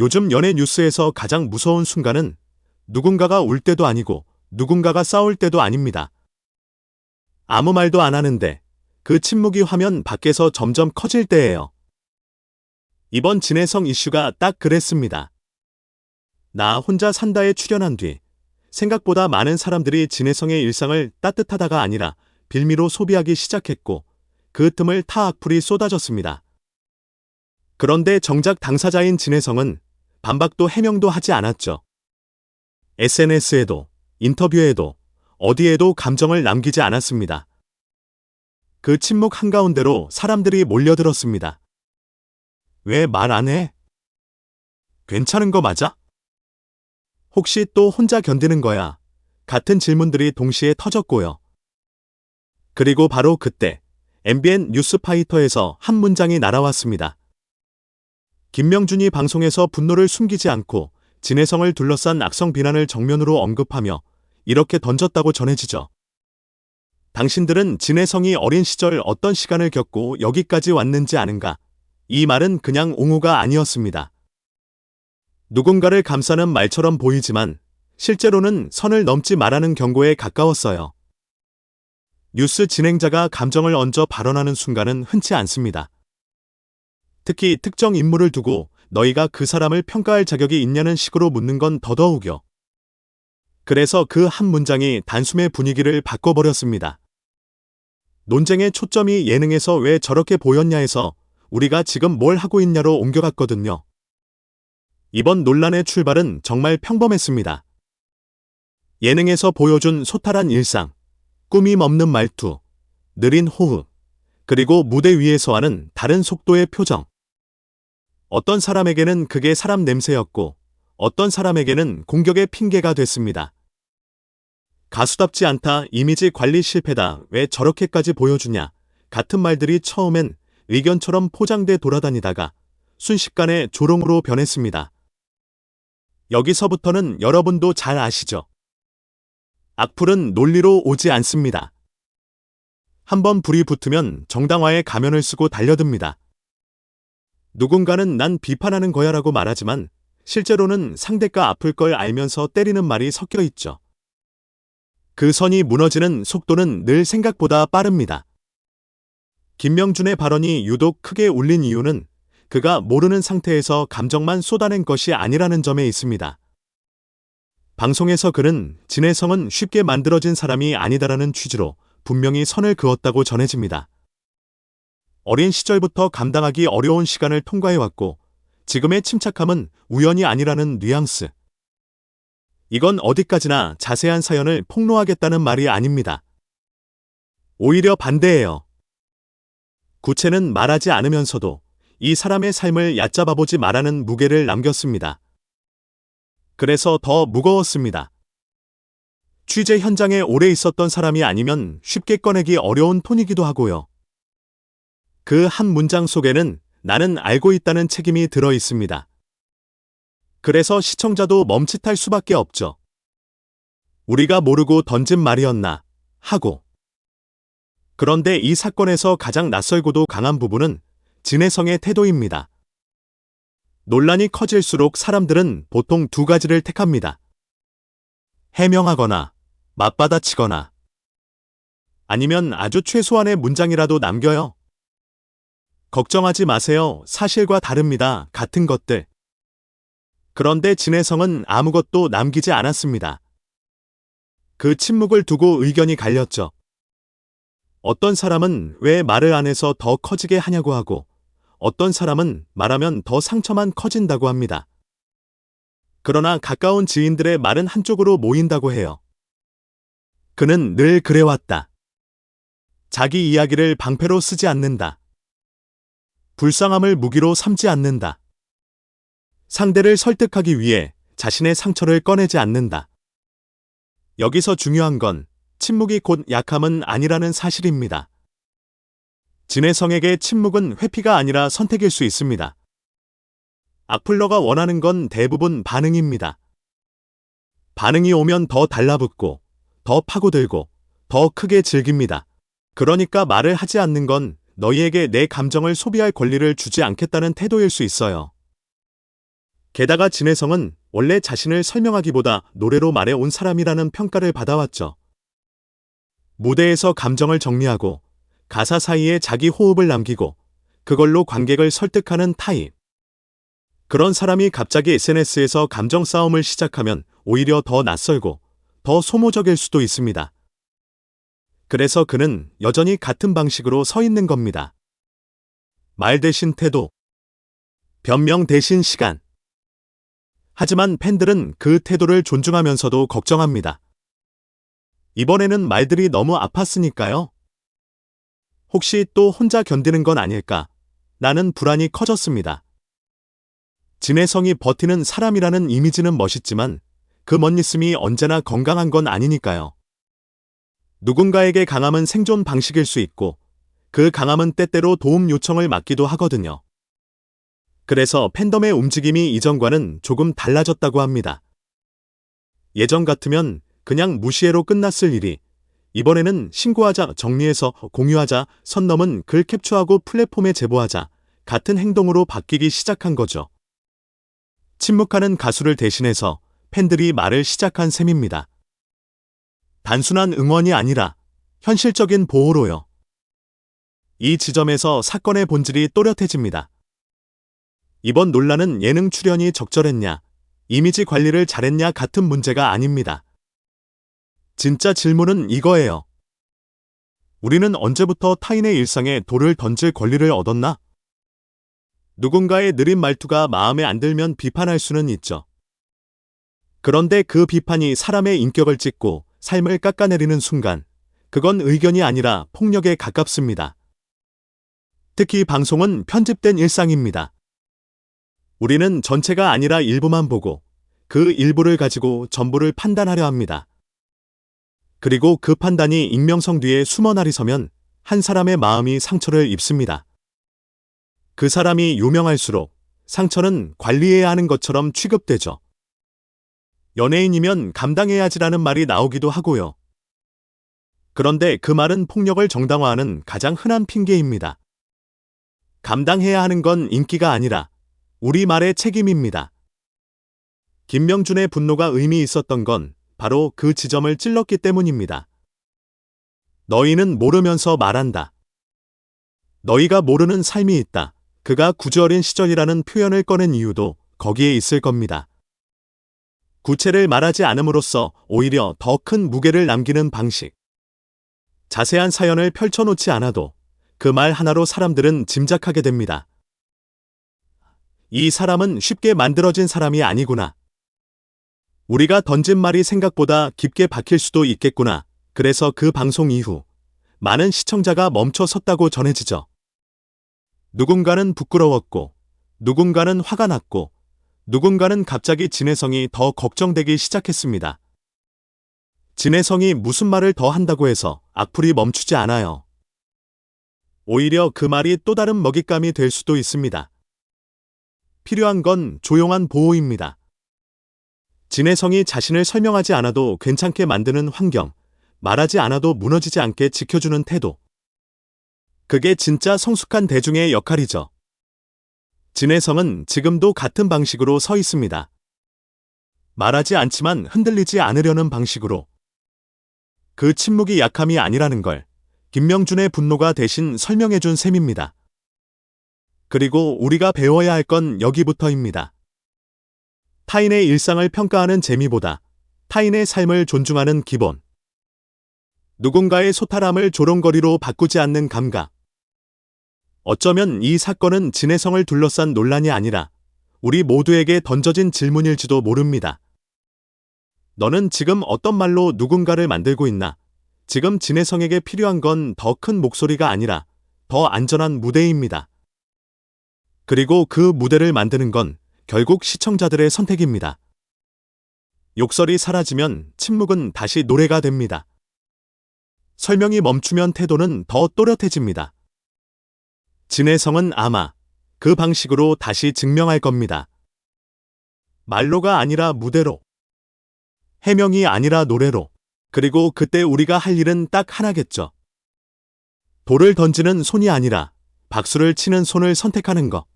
요즘 연예 뉴스에서 가장 무서운 순간은 누군가가 울 때도 아니고 누군가가 싸울 때도 아닙니다. 아무 말도 안 하는데 그 침묵이 화면 밖에서 점점 커질 때예요. 이번 진해성 이슈가 딱 그랬습니다. 나 혼자 산다에 출연한 뒤 생각보다 많은 사람들이 진해성의 일상을 따뜻하다가 아니라 빌미로 소비하기 시작했고 그 틈을 타 악플이 쏟아졌습니다. 그런데 정작 당사자인 진해성은 반박도 해명도 하지 않았죠. SNS에도 인터뷰에도 어디에도 감정을 남기지 않았습니다. 그 침묵 한가운데로 사람들이 몰려들었습니다. 왜 말 안 해? 괜찮은 거 맞아? 혹시 또 혼자 견디는 거야? 같은 질문들이 동시에 터졌고요. 그리고 바로 그때 MBN 뉴스파이터에서 한 문장이 날아왔습니다. 김명준이 방송에서 분노를 숨기지 않고 진해성을 둘러싼 악성 비난을 정면으로 언급하며 이렇게 던졌다고 전해지죠. 당신들은 진해성이 어린 시절 어떤 시간을 겪고 여기까지 왔는지 아는가? 이 말은 그냥 옹호가 아니었습니다. 누군가를 감싸는 말처럼 보이지만 실제로는 선을 넘지 말라는 경고에 가까웠어요. 뉴스 진행자가 감정을 얹어 발언하는 순간은 흔치 않습니다. 특히 특정 인물을 두고 너희가 그 사람을 평가할 자격이 있냐는 식으로 묻는 건 더더욱요. 그래서 그 한 문장이 단숨에 분위기를 바꿔버렸습니다. 논쟁의 초점이 예능에서 왜 저렇게 보였냐 해서 우리가 지금 뭘 하고 있냐로 옮겨갔거든요. 이번 논란의 출발은 정말 평범했습니다. 예능에서 보여준 소탈한 일상, 꾸밈 없는 말투, 느린 호흡, 그리고 무대 위에서 하는 다른 속도의 표정. 어떤 사람에게는 그게 사람 냄새였고, 어떤 사람에게는 공격의 핑계가 됐습니다. 가수답지 않다, 이미지 관리 실패다, 왜 저렇게까지 보여주냐, 같은 말들이 처음엔 의견처럼 포장돼 돌아다니다가 순식간에 조롱으로 변했습니다. 여기서부터는 여러분도 잘 아시죠? 악플은 논리로 오지 않습니다. 한번 불이 붙으면 정당화의 가면을 쓰고 달려듭니다. 누군가는 난 비판하는 거야 라고 말하지만 실제로는 상대가 아플 걸 알면서 때리는 말이 섞여 있죠. 그 선이 무너지는 속도는 늘 생각보다 빠릅니다. 김명준의 발언이 유독 크게 울린 이유는 그가 모르는 상태에서 감정만 쏟아낸 것이 아니라는 점에 있습니다. 방송에서 그는 진해성은 쉽게 만들어진 사람이 아니다라는 취지로 분명히 선을 그었다고 전해집니다. 어린 시절부터 감당하기 어려운 시간을 통과해왔고 지금의 침착함은 우연이 아니라는 뉘앙스. 이건 어디까지나 자세한 사연을 폭로하겠다는 말이 아닙니다. 오히려 반대예요. 구체는 말하지 않으면서도 이 사람의 삶을 얕잡아보지 말라는 무게를 남겼습니다. 그래서 더 무거웠습니다. 취재 현장에 오래 있었던 사람이 아니면 쉽게 꺼내기 어려운 톤이기도 하고요. 그 한 문장 속에는 나는 알고 있다는 책임이 들어 있습니다. 그래서 시청자도 멈칫할 수밖에 없죠. 우리가 모르고 던진 말이었나 하고. 그런데 이 사건에서 가장 낯설고도 강한 부분은 진해성의 태도입니다. 논란이 커질수록 사람들은 보통 두 가지를 택합니다. 해명하거나 맞받아치거나 아니면 아주 최소한의 문장이라도 남겨요. 걱정하지 마세요. 사실과 다릅니다. 같은 것들. 그런데 진해성은 아무것도 남기지 않았습니다. 그 침묵을 두고 의견이 갈렸죠. 어떤 사람은 왜 말을 안 해서 더 커지게 하냐고 하고 어떤 사람은 말하면 더 상처만 커진다고 합니다. 그러나 가까운 지인들의 말은 한쪽으로 모인다고 해요. 그는 늘 그래왔다. 자기 이야기를 방패로 쓰지 않는다. 불쌍함을 무기로 삼지 않는다. 상대를 설득하기 위해 자신의 상처를 꺼내지 않는다. 여기서 중요한 건 침묵이 곧 약함은 아니라는 사실입니다. 진해성에게 침묵은 회피가 아니라 선택일 수 있습니다. 악플러가 원하는 건 대부분 반응입니다. 반응이 오면 더 달라붙고, 더 파고들고, 더 크게 즐깁니다. 그러니까 말을 하지 않는 건 너희에게 내 감정을 소비할 권리를 주지 않겠다는 태도일 수 있어요. 게다가 진혜성은 원래 자신을 설명하기보다 노래로 말해온 사람이라는 평가를 받아왔죠. 무대에서 감정을 정리하고 가사 사이에 자기 호흡을 남기고 그걸로 관객을 설득하는 타입. 그런 사람이 갑자기 SNS에서 감정 싸움을 시작하면 오히려 더 낯설고 더 소모적일 수도 있습니다. 그래서 그는 여전히 같은 방식으로 서 있는 겁니다. 말 대신 태도, 변명 대신 시간. 하지만 팬들은 그 태도를 존중하면서도 걱정합니다. 이번에는 말들이 너무 아팠으니까요. 혹시 또 혼자 견디는 건 아닐까? 나는 불안이 커졌습니다. 진혜성이 버티는 사람이라는 이미지는 멋있지만 그 멋있음이 언제나 건강한 건 아니니까요. 누군가에게 강함은 생존 방식일 수 있고 그 강함은 때때로 도움 요청을 받기도 하거든요. 그래서 팬덤의 움직임이 이전과는 조금 달라졌다고 합니다. 예전 같으면 그냥 무시해로 끝났을 일이 이번에는 신고하자, 정리해서 공유하자, 선 넘은 글 캡처하고 플랫폼에 제보하자 같은 행동으로 바뀌기 시작한 거죠. 침묵하는 가수를 대신해서 팬들이 말을 시작한 셈입니다. 단순한 응원이 아니라 현실적인 보호로요. 이 지점에서 사건의 본질이 또렷해집니다. 이번 논란은 예능 출연이 적절했냐, 이미지 관리를 잘했냐 같은 문제가 아닙니다. 진짜 질문은 이거예요. 우리는 언제부터 타인의 일상에 돌을 던질 권리를 얻었나? 누군가의 느린 말투가 마음에 안 들면 비판할 수는 있죠. 그런데 그 비판이 사람의 인격을 찢고 삶을 깎아내리는 순간, 그건 의견이 아니라 폭력에 가깝습니다. 특히 방송은 편집된 일상입니다. 우리는 전체가 아니라 일부만 보고 그 일부를 가지고 전부를 판단하려 합니다. 그리고 그 판단이 익명성 뒤에 숨어 나리 서면 한 사람의 마음이 상처를 입습니다. 그 사람이 유명할수록 상처는 관리해야 하는 것처럼 취급되죠. 연예인이면 감당해야지라는 말이 나오기도 하고요. 그런데 그 말은 폭력을 정당화하는 가장 흔한 핑계입니다. 감당해야 하는 건 인기가 아니라 우리 말의 책임입니다. 김명준의 분노가 의미 있었던 건 바로 그 지점을 찔렀기 때문입니다. 너희는 모르면서 말한다. 너희가 모르는 삶이 있다. 그가 구주어린 시절이라는 표현을 꺼낸 이유도 거기에 있을 겁니다. 구체를 말하지 않음으로써 오히려 더 큰 무게를 남기는 방식. 자세한 사연을 펼쳐놓지 않아도 그 말 하나로 사람들은 짐작하게 됩니다. 이 사람은 쉽게 만들어진 사람이 아니구나. 우리가 던진 말이 생각보다 깊게 박힐 수도 있겠구나. 그래서 그 방송 이후 많은 시청자가 멈춰 섰다고 전해지죠. 누군가는 부끄러웠고, 누군가는 화가 났고, 누군가는 갑자기 진혜성이 더 걱정되기 시작했습니다. 진혜성이 무슨 말을 더 한다고 해서 악플이 멈추지 않아요. 오히려 그 말이 또 다른 먹잇감이 될 수도 있습니다. 필요한 건 조용한 보호입니다. 진혜성이 자신을 설명하지 않아도 괜찮게 만드는 환경, 말하지 않아도 무너지지 않게 지켜주는 태도. 그게 진짜 성숙한 대중의 역할이죠. 진혜성은 지금도 같은 방식으로 서 있습니다. 말하지 않지만 흔들리지 않으려는 방식으로. 그 침묵이 약함이 아니라는 걸 김명준의 분노가 대신 설명해 준 셈입니다. 그리고 우리가 배워야 할 건 여기부터입니다. 타인의 일상을 평가하는 재미보다 타인의 삶을 존중하는 기본. 누군가의 소탈함을 조롱거리로 바꾸지 않는 감각. 어쩌면 이 사건은 진혜성을 둘러싼 논란이 아니라 우리 모두에게 던져진 질문일지도 모릅니다. 너는 지금 어떤 말로 누군가를 만들고 있나? 지금 진혜성에게 필요한 건 더 큰 목소리가 아니라 더 안전한 무대입니다. 그리고 그 무대를 만드는 건 결국 시청자들의 선택입니다. 욕설이 사라지면 침묵은 다시 노래가 됩니다. 설명이 멈추면 태도는 더 또렷해집니다. 진혜성은 아마 그 방식으로 다시 증명할 겁니다. 말로가 아니라 무대로, 해명이 아니라 노래로, 그리고 그때 우리가 할 일은 딱 하나겠죠. 돌을 던지는 손이 아니라 박수를 치는 손을 선택하는 것.